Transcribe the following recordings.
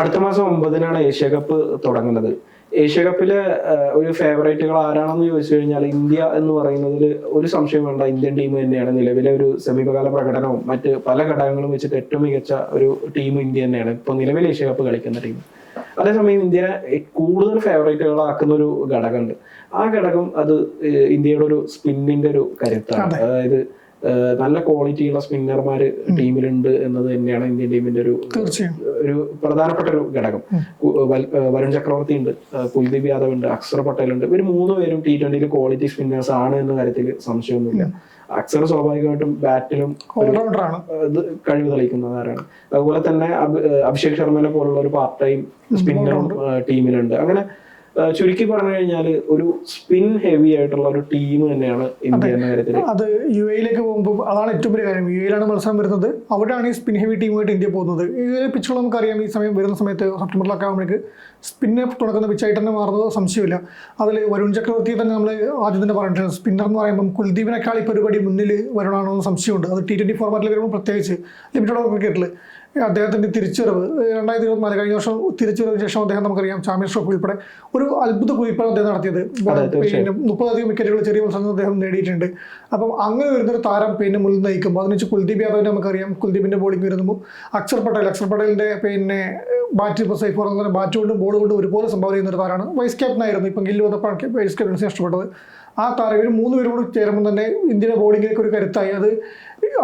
അടുത്ത മാസം ഒമ്പതിനാണ് ഏഷ്യ കപ്പ് തുടങ്ങുന്നത്. ഏഷ്യ കപ്പിലെ ഒരു ഫേവറേറ്റുകൾ ആരാണെന്ന് ചോദിച്ചു കഴിഞ്ഞാൽ ഇന്ത്യ എന്ന് പറയുന്നതിൽ ഒരു സംശയം വേണ്ട. ഇന്ത്യൻ ടീം തന്നെയാണ്. നിലവിലെ ഒരു സമീപകാല പ്രകടനവും മറ്റ് പല ഘടകങ്ങളും വെച്ചിട്ട് ഏറ്റവും മികച്ച ഒരു ടീം ഇന്ത്യ തന്നെയാണ്. ഇപ്പൊ നിലവിൽ ഏഷ്യ കപ്പ് കളിക്കുന്ന ടീം അതേസമയം ഇന്ത്യയെ കൂടുതൽ ഫേവറേറ്റുകളാക്കുന്ന ഒരു ഘടകമുണ്ട്. ആ ഘടകം അത് ഇന്ത്യയുടെ ഒരു സ്പിന്നിന്റെ ഒരു കരുത്താണ്. അതായത് നല്ല ക്വാളിറ്റിയുള്ള സ്പിന്നർമാര് ടീമിലുണ്ട് എന്നത് തന്നെയാണ് ഇന്ത്യൻ ടീമിന്റെ ഒരു ഒരു പ്രധാനപ്പെട്ട ഒരു ഘടകം. വരുൺ ചക്രവർത്തി ഉണ്ട് കുൽദീപ് യാദവ് ഉണ്ട് അക്സർ പട്ടേൽ ഉണ്ട് ഇവർ മൂന്ന് പേരും ടി ട്വന്റിയിൽ ക്വാളിറ്റി സ്പിന്നേഴ്സ് ആണ് എന്ന കാര്യത്തിൽ സംശയമൊന്നുമില്ല. അക്സർ സ്വാഭാവികമായിട്ടും ബാറ്റിലും കഴിവ് തെളിയിക്കുന്നവരാണ്. അതുപോലെ തന്നെ അഭിഷേക് ശർമ്മനെ പോലുള്ള ഒരു പാർട്ട് ടൈം സ്പിന്നറും ടീമിലുണ്ട് അങ്ങനെ ചുരുക്കി പറഞ്ഞു കഴിഞ്ഞാൽ ഒരു സ്പിൻ ഹെവി ആയിട്ടുള്ള ഒരു ടീം തന്നെയാണ് ഇന്ത്യ എന്ന കാര്യത്തിൽ അത് യു എയിലേക്ക് പോകുമ്പോൾ അതാണ് ഏറ്റവും വലിയ കാര്യം. യു എയിലാണ് മത്സരം വരുന്നത്. അവിടെയാണ് ഈ സ്പിൻ ഹെവി ടീമുമായിട്ട് ഇന്ത്യ പോകുന്നത്. ഇതിലെ പിച്ചുകൾ നമുക്കറിയാം. ഈ സമയം വരുന്ന സമയത്ത് സെപ്റ്റംബറിലൊക്കെ ആകുമ്പോഴേക്ക് സ്പിന്നെ തുടക്കുന്ന പിച്ചായിട്ട് തന്നെ മാറുന്നത് സംശയമില്ല അതിൽ വരുൺ ചക്രവർത്തി തന്നെ നമ്മൾ ആദ്യം തന്നെ പറഞ്ഞിട്ടുണ്ട്. സ്പിന്നർ എന്ന് പറയുമ്പം കുൽദീപിനേക്കാൾ ഇപ്പോൾ ഒരുപടി മുന്നിൽ വരണമാണോ എന്ന് സംശയമുണ്ട്. അത് ടി ട്വന്റി ഫോർമാറ്റിൽ വരുമ്പോൾ പ്രത്യേകിച്ച് ലിമിറ്റഡ് ഓവർ ക്രിക്കറ്റിൽ അദ്ദേഹത്തിന്റെ തിരിച്ചുവരവ് രണ്ടായിരത്തി ഇരുപത്തിനാല് കഴിഞ്ഞ വർഷം തിരിച്ചുവരവിന് ശേഷം അദ്ദേഹം നമുക്കറിയാം ചാമ്പ്യൻസ് ട്രോഫി ഉൾപ്പെടെ ഒരു അത്ഭുത കുതിപ്പാണ് അദ്ദേഹം നടത്തിയത്. പിന്നെ മുപ്പതധികം വിക്കറ്റുകൾ ചെറിയ മത്സരങ്ങൾ അദ്ദേഹം നേടിയിട്ടുണ്ട്. അപ്പം അങ്ങനെ വരുന്നൊരു താരം പിന്നെ മുന്നിൽ നയിക്കുമ്പോൾ അതിന് വെച്ച് കുൽദീപ് യാദവിനെ നമുക്കറിയാം. കുൽദീപിന്റെ ബോളിംഗ് വരുമ്പോൾ അക്ഷർ പട്ടേൽ അക്ഷർ പട്ടേലിന്റെ പിന്നെ ബാറ്റ് ഇപ്പോൾ സൈഫ് പറഞ്ഞ ബാറ്റ് കൊണ്ടും ബോൾ കൊണ്ടും ഒരുപോലെ സംഭാവന ചെയ്യുന്ന ഒരു താരമാണ് വൈസ് ക്യാപ്റ്റൻ ആയിരുന്നു. ഇപ്പം ഗില്ല് വന്നപ്പോഴാണ് വൈസ് ക്യാപ്റ്റൻസി നഷ്ടപ്പെട്ടത് ആ താരം ഇവർ മൂന്ന് പേരും കൂടി ചേരുമ്പോൾ തന്നെ ഇന്ത്യയുടെ ബോളിങ്ങിലേക്ക് ഒരു കരുത്തായി. അത്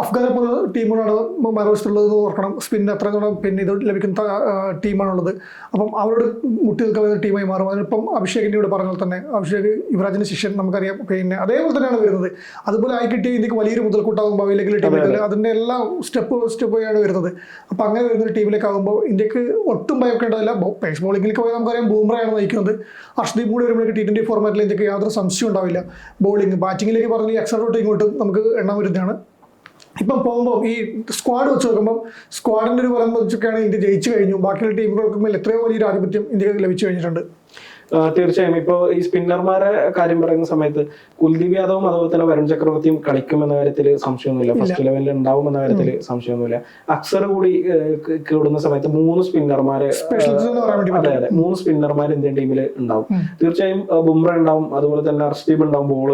അഫ്ഗാനെ പോലെ ടീമുകളാണ് മറുവശത്തുള്ളത് എന്ന് ഓർക്കണം. സ്പിൻ അത്ര കൂടെ പിന്നെ ഇത് ലഭിക്കുന്ന ടീമാണുള്ളത്. അപ്പം അവരോട് മുട്ടി നിൽക്കാൻ ടീമായി മാറും. അതിനിപ്പം അഭിഷേകിന്റെ ഇവിടെ പറഞ്ഞ പോലെ തന്നെ അഭിഷേക് യുവരാജിന്റെ ശിഷ്യൻ നമുക്കറിയാം. പിന്നെ അതേപോലെ തന്നെയാണ് വരുന്നത്. അതുപോലെ ആയി കിട്ടിയ ഇന്ത്യയ്ക്ക് വലിയൊരു മുതൽക്കൂട്ടാകും ഭാവിയിലേക്ക് ടീമിലേക്ക്. അതിന്റെ എല്ലാ സ്റ്റെപ്പ് സ്റ്റെപ്പ് വഴിയാണ് വരുന്നത്. അപ്പം അങ്ങനെ വരുന്നൊരു ടീമിലേക്ക് ആകുമ്പോൾ ഇന്ത്യയ്ക്ക് ഒട്ടും ഭയക്കേണ്ടതില്ല പേസ് ബോളിങ്ങിലേക്ക് പോയാൽ നമുക്കറിയാം ബൂമറയാണ് നയിക്കുന്നത്. അർഷദീപ് കൂടി വരുമ്പോഴേക്ക് ടി ട്വന്റി ഫോർമാറ്റിൽ ഇന്ത്യയ്ക്ക് യാതൊരു സംശയം ഉണ്ടാവില്ല. ബോളിംഗ് ബാറ്റിങ്ങിലേക്ക് പറഞ്ഞാൽ ഈ എക്സറോട്ട് ഇങ്ങോട്ടും നമുക്ക് എണ്ണം വരുന്നതാണ്. ഇപ്പം പോകുമ്പോൾ ഈ സ്ക്വാഡ് വെച്ച് നോക്കുമ്പോൾ സ്ക്വാഡിന്റെ ഒരു ഫലം വെച്ചൊക്കെയാണ് ഇന്ത്യ ജയിച്ചു കഴിഞ്ഞു. ബാക്കിയുള്ള ടീമുകൾക്ക് മേൽ എത്രയോ വലിയൊരു ആധിപത്യം ഇന്ത്യയ്ക്ക് ലഭിച്ചു കഴിഞ്ഞിട്ടുണ്ട്. തീർച്ചയായും. ഇപ്പോ ഈ സ്പിന്നർമാരെ കാര്യം പറയുന്ന സമയത്ത് കുൽദീപ് യാദവും അതുപോലെ തന്നെ വരുൺ ചക്രവർത്തിയും കളിക്കുമെന്ന കാര്യത്തിൽ സംശയമൊന്നുമില്ല. ഫസ്റ്റ് ലെവലിൽ ഉണ്ടാവും എന്ന കാര്യത്തിൽ സംശയമൊന്നുമില്ല. അക്സർ കൂടി കൂടുന്ന സമയത്ത് മൂന്ന് സ്പിന്നർമാരെ അതെ അതെ. മൂന്ന് സ്പിന്നർമാർ ഇന്ത്യൻ ടീമിൽ ഉണ്ടാവും. തീർച്ചയായും ബുംറ ഉണ്ടാവും. അതുപോലെ തന്നെ അർഷ്ദീപ് ഉണ്ടാവും. ബോൾ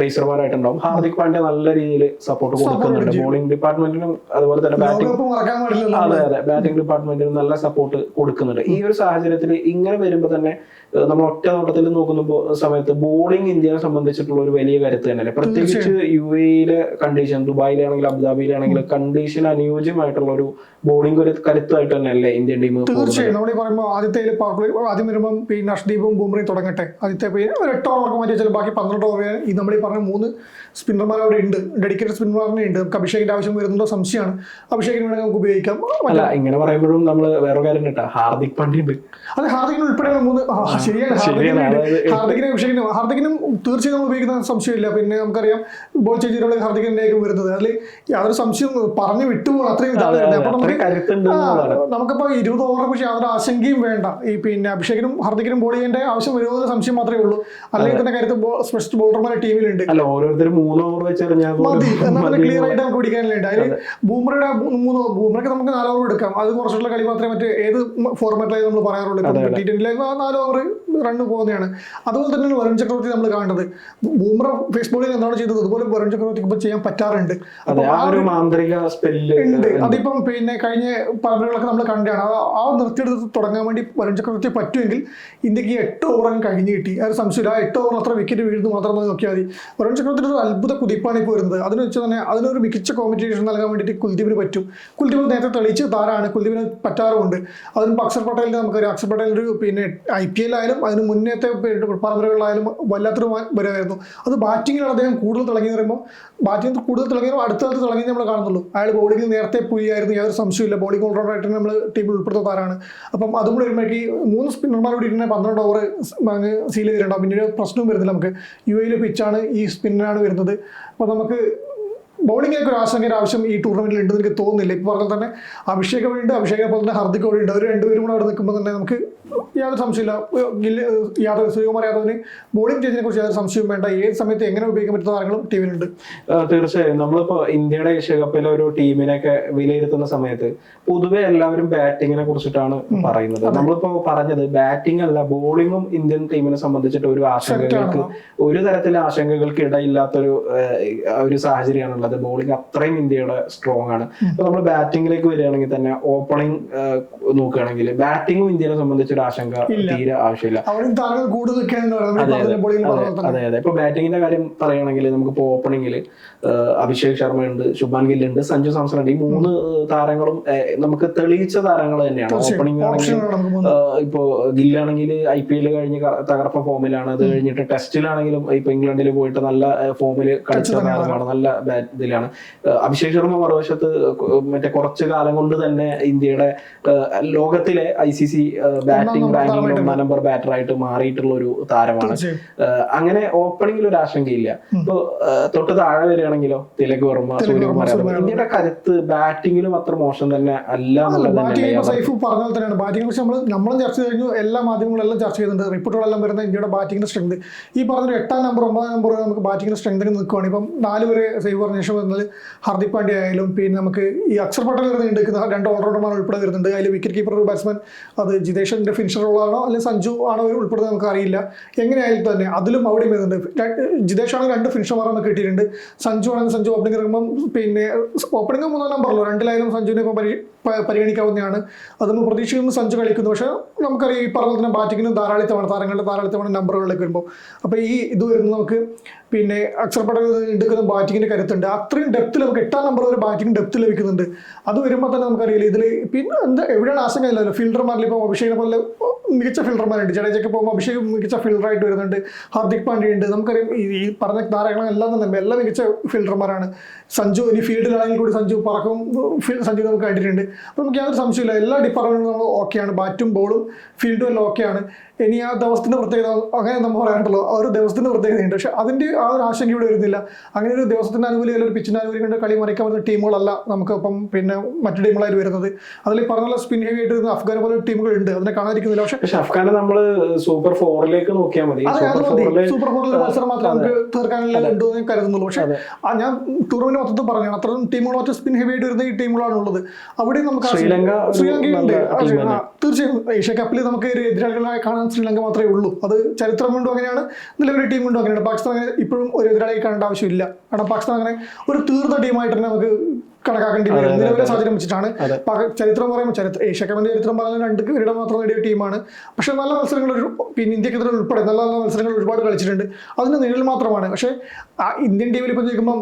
പേസർമാരായിട്ടുണ്ടാവും ഹാർദിക് പാണ്ഡ്യ നല്ല രീതിയിൽ സപ്പോർട്ട് കൊടുക്കുന്നുണ്ട്. ബോളിംഗ് ഡിപ്പാർട്ട്മെന്റിനും അതുപോലെ തന്നെ ബാറ്റിംഗ് അതെ അതെ. ബാറ്റിംഗ് ഡിപ്പാർട്ട്മെന്റിനും നല്ല സപ്പോർട്ട് കൊടുക്കുന്നുണ്ട്. ഈ ഒരു സാഹചര്യത്തിൽ ഇങ്ങനെ വരുമ്പോൾ തന്നെ നമ്മൾ ഒറ്റ നോട്ടത്തിൽ നോക്കുന്ന സമയത്ത് ബോളിംഗ് ഇന്ത്യയെ സംബന്ധിച്ചിട്ടുള്ള ഒരു വലിയ കരുത്ത് തന്നെയല്ലേ? പ്രത്യേകിച്ച് യു എയിലെ കണ്ടീഷൻ ദുബായിലാണെങ്കിലും അബുദാബിയിലാണെങ്കിലും കണ്ടീഷൻ അനുയോജ്യമായിട്ടുള്ള ഒരു ബോളിംഗ് ഒരു കരുത്തായിട്ട് തന്നെയല്ലേ ഇന്ത്യൻ ടീം തീർച്ചയായും. നമ്മൾ ഈ പറയുമ്പോൾ ആദ്യത്തെ പവർ പ്ലേ ആദ്യം വരുമ്പോൾ പിന്നെ അഷ്ദീപും ബുംറയും തുടങ്ങട്ടെ. ആദ്യത്തെ പിന്നെ ഒരു എട്ട് ഓവർക്ക് മാറ്റി വെച്ചാൽ ബാക്കി പന്ത്രണ്ട് ഓവർ ഈ നമ്മൾ ഈ പറഞ്ഞ മൂന്ന് സ്പിന്നർമാർ അവിടെ ഉണ്ട്. ഡെഡിക്കേറ്റഡ് സ്പിന്നർമാറിനെ ഉണ്ട്. നമുക്ക് അഭിഷേകിന്റെ ആവശ്യം വരുന്നുണ്ടോ? സംശയമാണ്. അഭിഷേകിന് വേണമെങ്കിൽ നമുക്ക് ഉപയോഗിക്കാം. അല്ല ഇങ്ങനെ പറയുമ്പോഴും നമ്മൾ വേറെ കാര്യം കേട്ടാ. ഹാർദിക് പാണ്ഡ്യ ഉണ്ട്. അത് ഹാർദിക്കിന് ഉൾപ്പെടെ മൂന്ന് ശരിയാണ്. ശരിയാണ്. ഹാർദിക്കിന് അഭിഷേകിനും ഹാർദിക്കിനും തീർച്ചയായും നമ്മൾ ഉപയോഗിക്കുന്ന സംശയമില്ല. പിന്നെ നമുക്കറിയാം ബോൾ ചേഞ്ച് ചെയ്തിട്ടുള്ള ഹാർദിക്കിന്റെയൊക്കെ വരുന്നത്. അതിൽ യാതൊരു സംശയം പറഞ്ഞു വിട്ടുപോകണം. അത്രയും ഇതാണ് അപ്പൊ നമുക്ക് ആ, നമുക്കിപ്പോ ഇരുപത് ഓവറിനെ കുറിച്ച് യാതൊരു ആശങ്കയും വേണ്ട. ഈ പിന്നെ അഭിഷേകിനും ഹാർദിക്കിനും ബോൾ ചെയ്യേണ്ട ആവശ്യം വരുമെന്ന സംശയം മാത്രമേ ഉള്ളൂ. അല്ലെങ്കിൽ തന്നെ കാര്യത്തിൽ സ്പെഷ്യൽ ബോളർമാരെ ടീമിലുണ്ട്. അല്ല ഓരോരുത്തരും മൂന്ന് ഓവർ മതി. എന്നാൽ ക്ലിയർ ആയിട്ട് നമുക്ക് പിടിക്കാനുണ്ട് അതിൽ ബൂമറയുടെ മൂന്ന് ബൂമറയ്ക്ക് നമുക്ക് നാല് ഓവർ എടുക്കാം. അത് കുറച്ചുള്ള കളി മാത്രമേ മറ്റേ ഏത് ഫോർമാറ്റിലായി നമ്മൾ പറയാറുള്ളൂ. ഇപ്പം ടി ട്വന്റിയിലേക്ക് നാല് ഓവർ റണ്ണ് പോകുന്നതാണ് അതുപോലെ തന്നെ വരുൺ ചക്രവർത്തി നമ്മൾ കാണുന്നത് ബൂമറ ഫേസ് ബോളിംഗ് എന്താണ് ചെയ്തത്? അതുപോലെ വരുൺ ചക്രവർത്തിക്ക് ഇപ്പൊ ചെയ്യാൻ പറ്റാറുണ്ട്. ഉണ്ട്. അതിപ്പം പിന്നെ കഴിഞ്ഞ പരമ്പരകളൊക്കെ നമ്മൾ കണ്ടാണ് ആ- നിർത്തിയെടുത്ത് തുടങ്ങാൻ വേണ്ടി വരുൺ ചക്രവർത്തി പറ്റുമെങ്കിൽ ഇന്ത്യയ്ക്ക് എട്ട് അങ്ങ് കഴിഞ്ഞ് കിട്ടി. ആ ഒരു സംശയമില്ല. ആ എട്ട് ഓവർ അത്ര വിക്കറ്റ് വീഴുന്നു മാത്രം നോക്കിയാൽ മതി. വരുൺ ചക്രവർത്തി ഒരു അത്ഭുത കുതിപ്പാണ് ഇപ്പോൾ വരുന്നത്. അതിന് വെച്ച് തന്നെ അതിനൊരു മികച്ച കോമ്പറ്റീഷൻ നൽകാൻ വേണ്ടിയിട്ട് കുൽദീപിന് പറ്റും. കുൽദീപ് നേരത്തെ തെളിയിച്ച് താരാണ് കുൽദീപിന് പറ്റാറുമുണ്ട്. അതിന് അക്ഷർ പട്ടേലിന് നമുക്കറിയാം അക്ഷർ പട്ടേലിന്റെ ഒരു പിന്നെ ഐ പി എൽ ആയാലും അതിന് മുന്നേത്തെ പരമ്പരകളിലായാലും വല്ലാത്തൊരു വരവായിരുന്നു. അത് ബാറ്റിങ്ങിലാണ് അദ്ദേഹം കൂടുതൽ തിളങ്ങി പറയുമ്പോൾ ബാറ്റിംഗ് കൂടുതൽ തിളങ്ങിയപ്പോൾ അടുത്ത കാലത്ത് തിളങ്ങി നമ്മൾ കാണുന്നുള്ളൂ. അയാൾ ബോളിംഗിൽ നേരത്തെ പുലിയായിരുന്നു യാതൊരു സംശയമില്ല ബോളിംഗ് ഓൾറൗണ്ടറായിട്ട് നമ്മൾ ടീമിൽ ഉൾപ്പെടുത്തുന്ന താരാണ്. അപ്പം അതും കൂടി വരുമ്പോഴേക്ക് മൂന്ന് സ്പിന്നർമാർ കൂടി ഇരുന്ന പന്ത്രണ്ട് ഓവർ അങ്ങ് സീൽ ചെയ്തിട്ടുണ്ടാവും. പിന്നെ പ്രശ്നവും വരുന്നില്ല നമുക്ക്. യു എയിലെ പിച്ചാണ് ഈ സ്പിന്നറാണ് വരുന്നത്. അപ്പോൾ നമുക്ക് ബൗളിങ്ങിനൊക്കെ ഒരു ആശങ്കയുടെ ആവശ്യം ഈ ടൂർണമെന്റിൽ ഉണ്ടെന്ന് എനിക്ക് തോന്നുന്നില്ല. ഇപ്പോൾ പറഞ്ഞാൽ തന്നെ അഭിഷേകമുണ്ട് ഉണ്ട് അഭിഷേക് പോലെ തന്നെ ഹർദിക് ഉണ്ട്. അവർ രണ്ടുപേരും കൂടെ അവിടെ നിൽക്കുമ്പോൾ തന്നെ നമുക്ക് യാതൊരു സംശയമില്ല യാതൊരു യാദവ് സൂര്യകുമാർ യാദവിന് ബോളിംഗ് ചേഞ്ചിനെ കുറിച്ച് യാതൊരു സംശയവും വേണ്ട. ഏത് സമയത്ത് എങ്ങനെ ഉപയോഗിക്കാൻ പറ്റുന്ന താരങ്ങളും ടീമിലുണ്ട്. തീർച്ചയായും. നമ്മളിപ്പോ ഇന്ത്യയുടെ ഏഷ്യ കപ്പിലെ ഒരു ടീമിനെയൊക്കെ വിലയിരുത്തുന്ന സമയത്ത് പൊതുവെ എല്ലാവരും ബാറ്റിങ്ങിനെ കുറിച്ചിട്ടാണ് പറയുന്നത്. നമ്മളിപ്പോ പറഞ്ഞത് ബാറ്റിംഗ് അല്ല ബോളിങ്ങും ഇന്ത്യൻ ടീമിനെ സംബന്ധിച്ചിട്ട് ഒരു ആശങ്കകൾക്ക് ഒരു തരത്തിലെ ആശങ്കകൾക്ക് ഇടയില്ലാത്തൊരു ഒരു സാഹചര്യമാണുള്ളത്. ബോളിംഗ് അത്രയും ഇന്ത്യയുടെ സ്ട്രോങ് ആണ്. നമ്മൾ ബാറ്റിംഗിലേക്ക് വരികയാണെങ്കിൽ തന്നെ ഓപ്പണിംഗ് നോക്കുകയാണെങ്കിൽ ബാറ്റിംഗും ഇന്ത്യനെ സംബന്ധിച്ചൊരു ആശങ്ക തീരെ ആവശ്യമില്ല. അതെ അതെ. ഇപ്പൊ ബാറ്റിംഗിന്റെ കാര്യം പറയുകയാണെങ്കിൽ നമുക്കിപ്പോ ഓപ്പണിംഗിൽ അഭിഷേക് ശർമ്മ ഉണ്ട് ശുഭാൻ ഗിൽ ഉണ്ട് സഞ്ജു സാംസൺ ഉണ്ട് ഈ മൂന്ന് താരങ്ങളും നമുക്ക് തെളിയിച്ച താരങ്ങൾ തന്നെയാണ്. ഓപ്പണിംഗ് ആണെങ്കിൽ ഇപ്പോ ഗില്ലാണെങ്കിൽ ഐ പി എൽ കഴിഞ്ഞ് തകർപ്പ ഫോമിലാണ് അത് കഴിഞ്ഞിട്ട് ടെസ്റ്റിലാണെങ്കിലും ഇപ്പൊ ഇംഗ്ലണ്ടിൽ പോയിട്ട് നല്ല ഫോമിൽ കളിച്ച താരമാണ്. നല്ല ബാറ്റ് ഇതിലാണ്. അഭിഷേക് ശർമ്മ മറുവശത്ത് മറ്റേ കുറച്ച് കാലം കൊണ്ട് തന്നെ ഇന്ത്യയുടെ ലോകത്തിലെ ഐ സി സി ബാറ്റിംഗ് റാങ്കിങ്ങിൽ ഒന്നാം നമ്പർ ബാറ്റർ ആയിട്ട് മാറിയിട്ടുള്ള ഒരു താരമാണ് അങ്ങനെ ഓപ്പണിംഗിൽ ഒരു ആശങ്കയില്ല. ഇപ്പൊ തൊട്ട് താഴെ വരികയാണെങ്കിലോ തിലക് വർമ്മ സൂര്യകുമാർ ഇന്ത്യയുടെ കരുത്ത് ബാറ്റിംഗിലും അത്ര മോശം തന്നെ അല്ല സൈഫ് പറഞ്ഞ പോലെ തന്നെയാണ്. ബാറ്റിംഗ് കുറിച്ച് നമ്മൾ നമ്മളും ചർച്ച കഴിഞ്ഞു. എല്ലാ മാധ്യമങ്ങളെല്ലാം ചർച്ച ചെയ്യുന്നുണ്ട് റിപ്പോർട്ടുകളെല്ലാം വരുന്ന ഇന്ത്യയുടെ ബാറ്റിംഗിന്റെ സ്ട്രെങ്ത് ഈ പറഞ്ഞ എട്ടാം നമ്പർ ഒമ്പതാം നമ്പർ നമുക്ക് ബാറ്റിംഗിന്റെ സ്ട്രെങ്തിന് നിൽക്കുകയാണ് ഇപ്പം നാല് വരെ സൈഫ് പറഞ്ഞ ശേഷം വന്നത് ഹാർദിക് പാണ്ഡ്യ ആയാലും പിന്നെ നമുക്ക് ഈ അക്ഷർ പട്ടേൽ വരുന്ന നിൽക്കുന്ന രണ്ട് ഓൾറൗണ്ടർമാർ ഉൾപ്പെടെ വരുന്നുണ്ട്. അതിൽ വിക്കറ്റ് കീപ്പർ ഒരു ബാറ്റ്സ്മാൻ അത് ജിതേഷിന്റെ ഫിനിഷർ റോളാണോ അല്ലെങ്കിൽ സഞ്ജു ആണോ ഉൾപ്പെടുന്നത് നമുക്ക് അറിയില്ല എങ്ങനെയായാലും തന്നെ അതിലും അവിടെയും വരുന്നുണ്ട് ജിതേഷ് ആണെങ്കിൽ രണ്ട് ഫിനിഷർമാരാണ് കിട്ടിയിട്ടുണ്ട്. സഞ്ജു ആണെങ്കിൽ സഞ്ജു ഓപ്പണിംഗ് ഇറങ്ങുമ്പം പിന്നെ ഓപ്പണിംഗ് മൂന്നാം നമ്പറല്ലോ രണ്ടിലായാലും സഞ്ജുവിനെ ഇപ്പം പരിഗണിക്കാവുന്നതാണ്. അത് നമ്മൾ പ്രതീക്ഷിക്കുന്നു സഞ്ജു കളിക്കുന്നു. പക്ഷേ നമുക്കറിയാം ഈ പറഞ്ഞ തന്നെ ബാറ്റിങ്ങിനും ധാരാളിത്തമാണ് താരങ്ങളുടെ ധാരാളിത്തമാണ് നമ്പറുകളിലേക്ക് വരുമ്പോൾ. അപ്പോൾ ഈ ഇത് വരുന്നത് നമുക്ക് പിന്നെ അക്ഷർ പട്ടേൽ എടുക്കുന്ന ബാറ്റിങ്ങിന്റെ കരുത്തുണ്ട്. അത്രയും ഡെപ്ത് നമുക്ക് എട്ടാം നമ്പർ വരെ ബാറ്റിംഗ് ഡെപ്ത് ലഭിക്കുന്നുണ്ട്. അത് വരുമ്പോൾ തന്നെ നമുക്കറിയില്ല ഇതിൽ പിന്നെ എന്താ എവിടെയാണ് ആശങ്ക ഇല്ലല്ലോ ഫീൽഡർമാരിൽ ഇപ്പോൾ അഭിഷേകിനെ പോലെ മികച്ച ഫീൽഡർമാരുണ്ട് ജഡേജയ്ക്ക് പോകുമ്പോൾ അഭിഷേക് മികച്ച ഫീൽഡറായിട്ട് വരുന്നുണ്ട്. ഹാർദിക് പാണ്ഡ്യ ഉണ്ട് നമുക്കറിയാം ഈ പറഞ്ഞ താരങ്ങളെല്ലാം തന്നെ എല്ലാം മികച്ച ഫീൽഡർമാരാണ് സഞ്ജു ഇനി ഫീൽഡിലാണെങ്കിൽ കൂടി സഞ്ജു പറക്കും. സഞ്ജു നമുക്ക് കണ്ടിട്ടുണ്ട്. അപ്പോൾ നമുക്ക് യാതൊരു സംശയമില്ല എല്ലാ ഡിപ്പാർട്ട്മെന്റും നമ്മൾ ഓക്കെയാണ് ബാറ്റും ബോളും ഫീൽഡും എല്ലാം ഓക്കെയാണ് ഇനി ആ ദിവസത്തിന്റെ പ്രത്യേകത അങ്ങനെ നമ്മൾ പറയാനുണ്ടല്ലോ ആ ഒരു ദിവസത്തിന്റെ പ്രത്യേകതയുണ്ട്. പക്ഷേ അതിന്റെ ആ ഒരു ആശങ്ക ഇവിടെ വരുന്നില്ല. അങ്ങനെ ഒരു ദിവസത്തിന്റെ അനുകൂലി അല്ലെങ്കിൽ ഒരു പിച്ചിന്റെ കണ്ട് കളി മറിക്കാൻ പറ്റുന്ന ടീമുകളല്ല നമുക്കിപ്പം പിന്നെ മറ്റു ടീമുകളായിട്ട് വരുന്നത്. അതിൽ പറഞ്ഞ സ്പിൻ ഹെവി ആയിട്ട് അഫ്ഗാനെ പോലെ ടീമുകളുണ്ട്. അതിനെ കാണാതിരിക്കുന്നില്ല. പക്ഷെ പക്ഷെ അഫ്ഗാനെ നമ്മൾ സൂപ്പർ ഫോറിലേക്ക് നോക്കിയാൽ മതി. സൂപ്പർ ഫോറിൽ മത്സരം മാത്രം നമുക്ക് തീർക്കാനുള്ള ഉണ്ടോ എന്ന് കരുതുന്നുള്ളൂ. പക്ഷെ ആ ഞാൻ ടൂർണമെന്റ് മൊത്തത്തിൽ പറഞ്ഞാണ് അത്രയും ടീമുകൾ മറ്റു സ്പിൻ ഹെവി ആയിട്ട് വരുന്ന ഈ ടീമുകളാണ് ഉള്ളത്. അവിടെ നമുക്ക് ശ്രീലങ്ക ശ്രീലങ്കയുണ്ട്. തീർച്ചയായും. ഏഷ്യ കപ്പിൽ നമുക്ക് ഒരു എതിരാളികളായി കാണാൻ ശ്രീലങ്ക മാത്രമേ ഉള്ളൂ. അത് ചരിത്രം കൊണ്ടും അങ്ങനെയാണ്. നിലവിലെ ടീം കൊണ്ടും അങ്ങനെയാണ്. പാകിസ്ഥാൻ അങ്ങനെ ഇപ്പോഴും ഒരു എതിരാളിയായി കാണേണ്ട ആവശ്യമില്ല. കാരണം പാകിസ്ഥാൻ അങ്ങനെ ഒരു തീർത്ത ടീമായിട്ട് തന്നെ നമുക്ക് കണക്കാക്കേണ്ടി വരും നിലവിലെ സാഹചര്യം വെച്ചിട്ടാണ്. ചരിത്രം പറയുമ്പോൾ ചരിത്രം ഏഷ്യ കപ്പിന്റെ ചരിത്രം പറഞ്ഞാൽ രണ്ട് കിരീടം മാത്രം നേടിയ ടീമാണ്. പക്ഷെ നല്ല മത്സരങ്ങൾ ഒരു പിന്നെ ഇന്ത്യക്കെതിരെ ഉൾപ്പെടെ നല്ല നല്ല മത്സരങ്ങൾ ഒരുപാട് കളിച്ചിട്ടുണ്ട്. അതിന് നിഴൽ മാത്രമാണ്. പക്ഷെ ആ ഇന്ത്യൻ ടീമിൽ ഇപ്പം ചോദിക്കുമ്പോൾ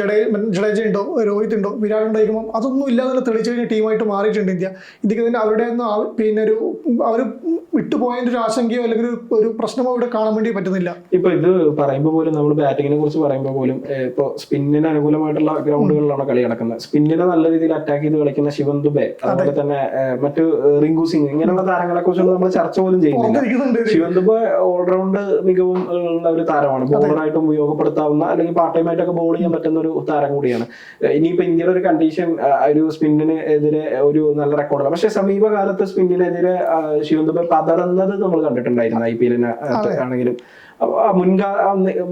ജഡേ ജഡേജ ഉണ്ടോ? രോഹിത് ഉണ്ടോ? വിരാട് ഉണ്ടോ? ചോദിക്കുമ്പോൾ അതൊന്നും ഇല്ലാതെ തന്നെ തെളിച്ചു കഴിഞ്ഞ ടീമായിട്ട് മാറിയിട്ടുണ്ട് ഇന്ത്യ. ഇന്ത്യയ്ക്ക് തന്നെ അവരുടെ പിന്നെ ഒരു അവർ വിട്ടുപോയതിന്റെ ഒരു ആശങ്കയോ അല്ലെങ്കിൽ ഒരു പ്രശ്നമോ ഇവിടെ കാണാൻ വേണ്ടി പറ്റുന്നില്ല. ഇപ്പൊ ഇത് പറയുമ്പോൾ പോലും നമ്മൾ ബാറ്റിങ്ങിനെ കുറിച്ച് പറയുമ്പോൾ പോലും ഇപ്പോൾ ഇപ്പൊ സ്പിന്നിന് അനുകൂലമായിട്ടുള്ള ഗ്രൗണ്ടുകളിലാണ് കളി നടക്കുന്നത്. സ്പിന്നിനെ നല്ല രീതിയിൽ അറ്റാക്ക് ചെയ്ത് കളിക്കുന്ന ശിവൻ ദുബെ അതുപോലെ തന്നെ മറ്റു റിങ്കു സിംഗ് ഇങ്ങനെയുള്ള താരങ്ങളെ കുറിച്ചൊന്നും നമ്മൾ ചർച്ച പോലും ചെയ്യുന്നില്ല. ശിവൻ ദുബെ ഓൾറൗണ്ട് മികവും ഉള്ള ഒരു താരമാണ്. ബോളറായിട്ടും ഉപയോഗപ്പെടുത്താവുന്ന അല്ലെങ്കിൽ പാർട്ട് ടൈം ആയിട്ടൊക്കെ ബോൾ ചെയ്യാൻ പറ്റുന്ന ഒരു താരം കൂടിയാണ്. ഇനിയിപ്പോ ഇന്ത്യയുടെ ഒരു കണ്ടീഷൻ ഒരു സ്പിന്നിന് എതിരെ ഒരു നല്ല റെക്കോർഡാണ് പക്ഷെ സമീപകാലത്ത് സ്പിന്നിനെതിരെ ശിവൻ ദുബെ പതറുന്നത് നമ്മൾ കണ്ടിട്ടുണ്ടായിരുന്നു ഐ പി എല്ലിനെ ആണെങ്കിലും. മുൻകാ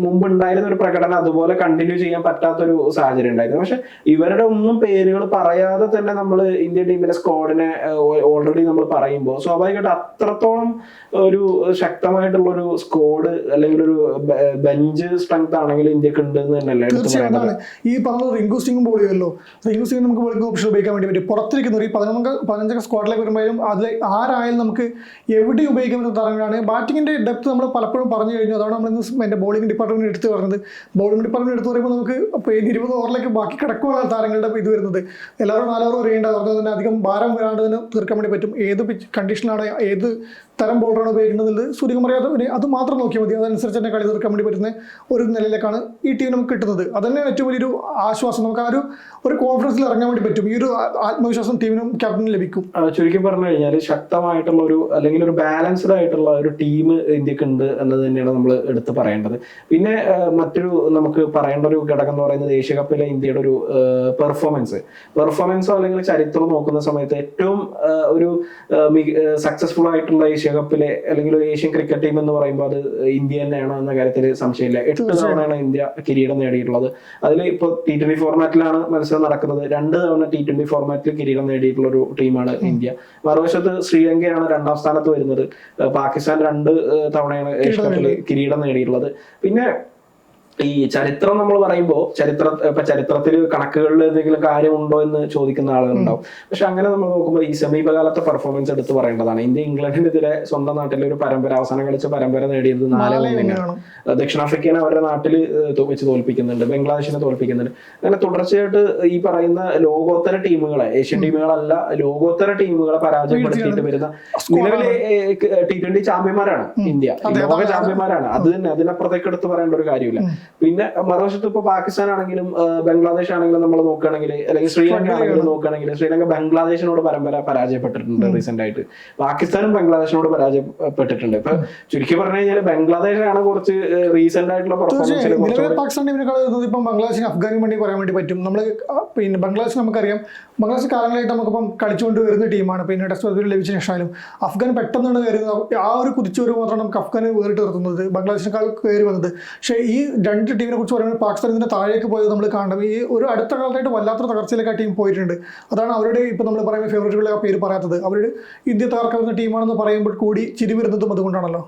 മുമ്പുണ്ടായിരുന്ന ഒരു പ്രകടനം അതുപോലെ കണ്ടിന്യൂ ചെയ്യാൻ പറ്റാത്തൊരു സാഹചര്യം ഉണ്ടായിരുന്നു. പക്ഷെ ഇവരുടെ ഒന്നും പേരുകൾ പറയാതെ തന്നെ നമ്മൾ ഇന്ത്യൻ ടീമിന്റെ സ്ക്വാഡിനെ ഓൾറെഡി നമ്മൾ പറയുമ്പോൾ സ്വാഭാവികമായിട്ട് അത്രത്തോളം ഒരു ശക്തമായിട്ടുള്ള ഒരു സ്ക്വാഡ് അല്ലെങ്കിൽ ഒരു ബെഞ്ച് സ്ട്രെങ്ത് ആണെങ്കിൽ ഇന്ത്യയ്ക്ക് ഉണ്ട് എന്ന് തന്നെയല്ലേ എടുത്ത് തീർച്ചയായും പറയേണ്ടത്? അതാണ്. ഈ പറഞ്ഞ റിങ്കു സിംഗും ബോൾ ചെയ്യുമല്ലോ റിങ്കു സിംഗ് നമുക്ക് ബോളിംഗ് ഓപ്ഷൻ ഉപയോഗിക്കാൻ വേണ്ടി പറ്റും. പുറത്തിരിക്കുന്ന ഈ പതിനൊന്നംഗ പതിനഞ്ചൊക്കെ സ്ക്വാഡിലേക്ക് വരുമ്പോഴും അതിൽ ആരായാലും നമുക്ക് എവിടെ ഉപയോഗിക്കാൻ പറ്റുന്ന താരങ്ങളാണ്. ബാറ്റിങ്ങിന്റെ ഡെപ്ത് നമ്മൾ പലപ്പോഴും പറഞ്ഞു കഴിഞ്ഞു. അതാണ് നമ്മൾ ഇന്ന് എന്റെ ബോളിംഗ് ഡിപ്പാർട്ട്മെന്റ് എടുത്ത് പറഞ്ഞത്. ബോളിംഗ് ഡിപ്പാർട്ട്മെന്റ് എടുത്ത് പറയുമ്പോൾ നമുക്ക് ഇപ്പോൾ ഇരുപത് ഓവറിലേക്ക് ബാക്കി കിടക്കുകയാണ് താരങ്ങളുടെ ഇത് വരുന്നത്. എല്ലാവരും നാലോവർ എറിയേണ്ടത് എറിയേണ്ട അതുകൊണ്ട് തന്നെ അധികം ഭാരം വരാണ്ട് തന്നെ തീർക്കാൻ വേണ്ടി പറ്റും. ഏത് പിച്ച് കണ്ടീഷനാണ് ഏത് തരം ബോളറാണ് ഉപയോഗിക്കുന്നത് സൂര്യകുമാർ യാദവിന് അത് മാത്രം നോക്കിയാൽ മതി. അതനുസരിച്ച് തന്നെ കളി തീർക്കാൻ വേണ്ടി പറ്റുന്ന ഒരു നിലയിലേക്കാണ് ഈ ടീം നമുക്ക് കിട്ടുന്നത്. അത് ഏറ്റവും വലിയൊരു ആശ്വാസം. നമുക്ക് ആ ഒരു ഒരു കോൺഫിഡൻസിൽ ഇറങ്ങാൻ വേണ്ടി പറ്റും. ഈ ഒരു ആത്മവിശ്വാസം ടീമിനും ക്യാപ്റ്റനും ലഭിക്കും. ചുരുക്കി പറഞ്ഞു കഴിഞ്ഞാൽ ശക്തമായിട്ടുള്ള ഒരു അല്ലെങ്കിൽ ഒരു ബാലൻസ്ഡ് ആയിട്ടുള്ള ഒരു ടീം ഇന്ത്യയ്ക്ക് ഉണ്ട് എന്നത് തന്നെയാണ് നമ്മൾ എടുത്ത് പറയേണ്ടത്. പിന്നെ മറ്റൊരു നമുക്ക് പറയേണ്ട ഒരു ഘടകം എന്ന് പറയുന്നത് ഏഷ്യ കപ്പിലെ ഇന്ത്യയുടെ ഒരു പെർഫോമൻസ് പെർഫോമൻസോ അല്ലെങ്കിൽ ചരിത്രം നോക്കുന്ന സമയത്ത് ഏറ്റവും ഒരു സക്സസ്ഫുൾ ആയിട്ടുള്ള ഏഷ്യ കപ്പിലെ അല്ലെങ്കിൽ ഒരു ഏഷ്യൻ ക്രിക്കറ്റ് ടീം എന്ന് പറയുമ്പോൾ അത് ഇന്ത്യ തന്നെയാണോ എന്ന കാര്യത്തിൽ സംശയമില്ല. എട്ട് തവണയാണ് ഇന്ത്യ കിരീടം നേടിയിട്ടുള്ളത്. അതിൽ ഇപ്പോൾ ടി ട്വന്റി ഫോർമാറ്റിലാണ് മത്സരം നടക്കുന്നത്. രണ്ട് തവണ ടി ട്വന്റി ഫോർമാറ്റിൽ കിരീടം നേടിയിട്ടുള്ള ഒരു ടീമാണ് ഇന്ത്യ. മറുവശത്ത് ശ്രീലങ്കയാണ് രണ്ടാം സ്ഥാനത്ത് വരുന്നത്. പാകിസ്ഥാൻ രണ്ട് തവണയാണ് ഏഷ്യ കപ്പിൽ കിരീടം നേടിയിട്ടുള്ളത്. പിന്നെ ഈ ചരിത്രം നമ്മൾ പറയുമ്പോൾ ചരിത്ര ഇപ്പൊ ചരിത്രത്തിൽ കണക്കുകളിൽ എന്തെങ്കിലും കാര്യമുണ്ടോ എന്ന് ചോദിക്കുന്ന ആളുകളുണ്ടാവും. പക്ഷെ അങ്ങനെ നമ്മൾ നോക്കുമ്പോൾ ഈ സമീപകാലത്തെ പെർഫോമൻസ് എടുത്ത് പറയേണ്ടതാണ്. ഇന്ത്യ ഇംഗ്ലണ്ടിനെതിരെ സ്വന്തം നാട്ടിലെ ഒരു പരമ്പര അവസാനം കളിച്ച പരമ്പര നേടിയത് നാല് ഒന്നിനാണ് ദക്ഷിണാഫ്രിക്കനെ അവരുടെ നാട്ടിൽ വെച്ച് തോൽപ്പിക്കുന്നുണ്ട്. ബംഗ്ലാദേശിനെ തോൽപ്പിക്കുന്നുണ്ട്. അങ്ങനെ തുടർച്ചയായിട്ട് ഈ പറയുന്ന ലോകോത്തര ടീമുകളെ ഏഷ്യൻ ടീമുകളല്ല ലോകോത്തര ടീമുകളെ പരാജയപ്പെടുത്തിയിട്ട് വരുന്ന നിലവിലെ ടി ട്വന്റി ചാമ്പ്യന്മാരാണ് ഇന്ത്യ. ലോക ചാമ്പ്യന്മാരാണ്. അത് തന്നെ അതിനപ്പുറത്തേക്ക് എടുത്ത് പറയേണ്ട ഒരു കാര്യമില്ല. പിന്നെ മറുവശത്ത് ഇപ്പൊ പാകിസ്ഥാൻ ആണെങ്കിലും ബംഗ്ലാദേശ് ആണെങ്കിലും നമ്മൾ നോക്കുകയാണെങ്കിൽ അല്ലെങ്കിൽ ശ്രീലങ്ക ആണെങ്കിലും നോക്കുകയാണെങ്കിൽ ശ്രീലങ്ക ബംഗ്ലാദേശിനോട് പരമ്പര പരാജയപ്പെട്ടിട്ടുണ്ട് റീസെന്റ് ആയിട്ട് പാകിസ്ഥാനും ബംഗ്ലാദേശിനോട് പരാജയപ്പെട്ടിട്ടുണ്ട്. ഇപ്പൊ ചുരുക്കി പറഞ്ഞു കഴിഞ്ഞാൽ ബംഗ്ലാദേശാണ് കുറച്ച് റീസെന്റ് ആയിട്ടുള്ള പെർഫോമൻസിൽ പാകിസ്ഥാൻ ഇപ്പം ബംഗ്ലാദേശിന് അഫ്ഗാനും വേണ്ടി പറയാൻ വേണ്ടി പറ്റും. നമ്മൾ പിന്നെ ബംഗ്ലാദേശ് നമുക്കറിയാം. ബംഗ്ലാദേശ് കാലങ്ങളായിട്ട് നമുക്കിപ്പം കളിച്ചുകൊണ്ട് വരുന്ന ടീമാണ്. പിന്നെ ടെസ്റ്റ് ലഭിച്ച ശേഷമായാലും അഫ്ഗാൻ പെട്ടെന്നാണ് കയറുന്നത് ആ ഒരു കുതിച്ചുവരവ് മാത്രമാണ് നമുക്ക് അഫ്ഗാനെ വേറിട്ട് നിർത്തുന്നത്. ബംഗ്ലാദേശിനേക്കാൾ കയറി വന്നത്. പക്ഷേ ഈ രണ്ട് ടീമിനെ കുറിച്ച് പറയുമ്പോൾ പാകിസ്ഥാൻ ഇതിന്റെ താഴേക്ക് പോയത് നമ്മൾ കാണണം. ഈ ഒരു അടുത്ത കാലത്തായിട്ട് വല്ലാത്ത തകർച്ചയിലേക്ക് ആ ടീം പോയിട്ടുണ്ട്. അതാണ് അവരുടെ ഇപ്പം നമ്മൾ പറയുന്ന ഫേവറേറ്റുകളെ ആ പേര് പറയാത്തത്. അവർ ഇന്ത്യ തകർക്കാവുന്ന ടീമാണെന്ന് പറയുമ്പോൾ കൂടി ചിരി വരുന്നതും അതുകൊണ്ടാണല്ലോ.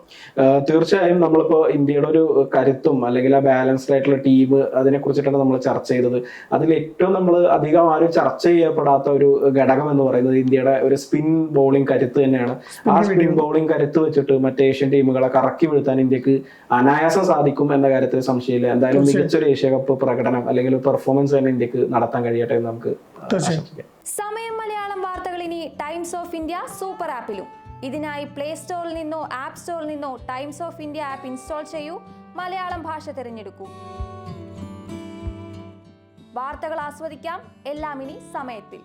തീർച്ചയായും നമ്മളിപ്പോ ഇന്ത്യയുടെ ഒരു കരുത്തും അല്ലെങ്കിൽ ആ ബാലൻസ്ഡ് ആയിട്ടുള്ള ടീം അതിനെ കുറിച്ചിട്ടാണ് നമ്മൾ ചർച്ച ചെയ്തത്. അതിൽ ഏറ്റവും നമ്മൾ അധികം ആരും ചർച്ച ചെയ്യപ്പെടാത്ത ഒരു ഘടകം എന്ന് പറയുന്നത് ഇന്ത്യയുടെ ഒരു സ്പിൻ ബോളിംഗ് കരുത്ത് തന്നെയാണ്. ആ സ്പിൻ ബോളിംഗ് കരുത്ത് വെച്ചിട്ട് മറ്റേ ഏഷ്യൻ ടീമുകളെ കറക്കി വീഴ്ത്താൻ ഇന്ത്യയ്ക്ക് അനായാസം സാധിക്കും എന്ന കാര്യത്തിൽ സംശയമില്ല എന്തായാലും മികച്ചൊരു ഏഷ്യ കപ്പ് പ്രകടനം അല്ലെങ്കിൽ പെർഫോമൻസ് തന്നെ ഇന്ത്യയ്ക്ക് നടത്താൻ കഴിയട്ടെ എന്ന് നമുക്ക് ആശംസിക്കാം. സമയം മലയാളം വാർത്തകൾ ഇനി ടൈംസ് ഓഫ് ഇന്ത്യ സൂപ്പർ ആപ്പിലും ഇതിനായി പ്ലേ സ്റ്റോറിൽ നിന്നോ ആപ്പ് സ്റ്റോറിൽ നിന്നോ Times of India app install ചെയ്യൂ. മലയാളം ഭാഷ തിരഞ്ഞെടുക്കൂ. വാർത്തകൾ ആസ്വദിക്കാം. എല്ലാം ഇനി സമയത്തിൽ.